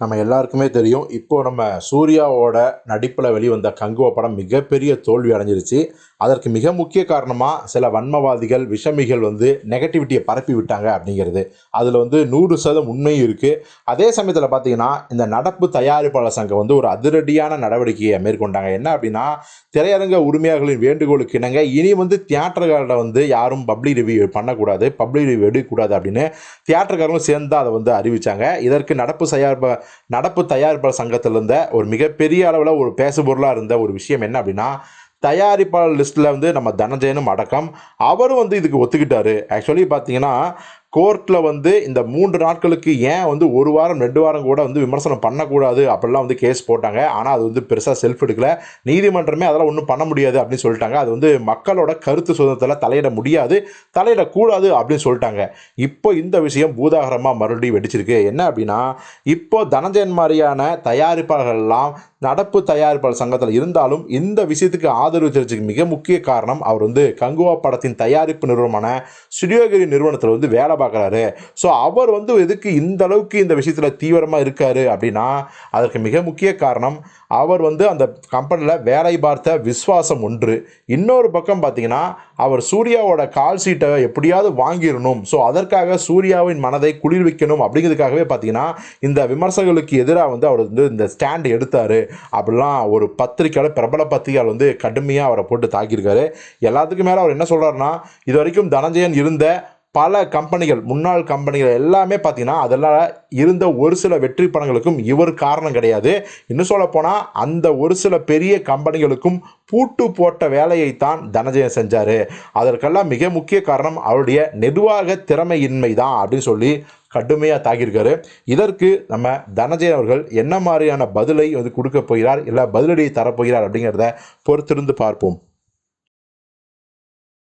நம்ம எல்லாருக்குமே தெரியும். இப்போது நம்ம சூர்யாவோட நடிப்பில் வெளிவந்த கங்குவா படம் மிகப்பெரிய தோல்வி அடைஞ்சிருச்சு. அதற்கு மிக முக்கிய காரணமாக சில வன்மவாதிகள் விஷமிகள் வந்து நெகட்டிவிட்டியை பரப்பி விட்டாங்க அப்படிங்கிறது. அதில் வந்து நூறு சதம் உண்மையும் இருக்குது அதே சமயத்தில் பார்த்தீங்கன்னா இந்த நடப்பு தயாரிப்பாளர் சங்கம் வந்து ஒரு அதிரடியான நடவடிக்கையை மேற்கொண்டாங்க. என்ன அப்படின்னா திரையரங்க உரிமையாளர்களின் வேண்டுகோளுக்கு இணங்க இனி வந்து தியேட்டர்களில் வந்து யாரும் பப்ளிக் ரிவ்யூ பண்ணக்கூடாது பப்ளிக் ரிவ்யூ எடுக்கக்கூடாது அப்படின்னு தியேட்டர்காரங்களும் சேர்ந்து அதை வந்து அறிவித்தாங்க இதற்கு நடப்பு தயாரிப்ப நடப்பு தயாரிப்பாளர் சங்கத்தில் இருந்த ஒரு மிகப்பெரிய அளவில் ஒரு பேசுபொருளாக இருந்த ஒரு விஷயம் என்ன அப்படின்னா தயாரிப்பாளர் லிஸ்ட்டில் வந்து நம்ம தனஞ்சயனும் அடக்கம். அவரும் வந்து இதுக்கு ஒத்துக்கிட்டாரு. ஆக்சுவலி பார்த்தீங்கன்னா கோர்ட்டில் வந்து இந்த மூன்று நாட்களுக்கு ஏன் வந்து ஒரு வாரம் ரெண்டு வாரம் கூட வந்து விமர்சனம் பண்ணக்கூடாது அப்படிலாம் வந்து கேஸ் போட்டாங்க. ஆனால் அது வந்து பெருசாக செல்ஃப் எடுக்கல. நீதிமன்றமே அதெல்லாம் ஒன்றும் பண்ண முடியாது அப்படின்னு சொல்லிட்டாங்க. அது வந்து மக்களோட கருத்து சுதந்திரத்தில் தலையிட முடியாது தலையிடக்கூடாது அப்படின்னு சொல்லிட்டாங்க. இப்போ இந்த விஷயம் பூதாகரமாக மறுபடியும் வெடிச்சிருக்கு. என்ன அப்படின்னா இப்போ தனஞ்சயன் மாதிரியான தயாரிப்பாளர்கள்லாம் நடப்பு தயாரிப்பாளர் சங்கத்தில் இருந்தாலும் இந்த விஷயத்துக்கு ஆதரவு தெரிவிச்சதுக்கு மிக முக்கிய காரணம் அவர் வந்து கங்குவா படத்தின் தயாரிப்பு நிறுவனமான ஸ்டுடியோகிரி நிறுவனத்தில் வந்து வேலை பார்க்குறாரு. ஸோ அவர் வந்து எதுக்கு இந்த அளவுக்கு இந்த விஷயத்தில் தீவிரமாக இருக்கார் அப்படின்னா அதற்கு மிக முக்கிய காரணம் அவர் வந்து அந்த கம்பெனியில் வேலை பார்த்த விஸ்வாசம் ஒன்று. இன்னொரு பக்கம் பார்த்தீங்கன்னா அவர் சூர்யாவோட கால் சீட்டை எப்படியாவது வாங்கிடணும். ஸோ அதற்காக சூர்யாவின் மனதை குளிர்விக்கணும் அப்படிங்கிறதுக்காகவே பார்த்தீங்கன்னா இந்த விமர்சகர்களுக்கு எதிராக வந்து அவர் வந்து இந்த ஸ்டாண்ட் எடுத்தார். அப்படிலாம் ஒரு பத்திரிக்கையாளர் பிரபல பத்திரிகையாளர் வந்து கடுமையாக அவரை போட்டு தாக்கியிருக்காரு. எல்லாத்துக்கும் மேலே அவர் என்ன சொல்கிறாருன்னா இது வரைக்கும் தனஞ்சயன் இருந்த பல கம்பெனிகள் முன்னாள் கம்பெனிகள் எல்லாமே பார்த்தீங்கன்னா அதெல்லாம் இருந்த ஒரு சில வெற்றி படங்களுக்கும் இவர் காரணம் கிடையாது. இன்னும் சொல்லப்போனால் அந்த ஒரு சில பெரிய கம்பெனிகளுக்கும் பூட்டு போட்ட வேலையைத்தான் தனஜயன் செஞ்சார். அதற்கெல்லாம் மிக முக்கிய காரணம் அவருடைய நிர்வாக திறமையின்மை தான் அப்படின்னு சொல்லி கடுமையாக தாக்கியிருக்காரு. இதற்கு நம்ம தனஜயன் அவர்கள் என்ன மாதிரியான பதிலை வந்து கொடுக்க போகிறார்? இல்லை பதிலடியை தரப்போகிறார் அப்படிங்கிறத பொறுத்திருந்து பார்ப்போம்.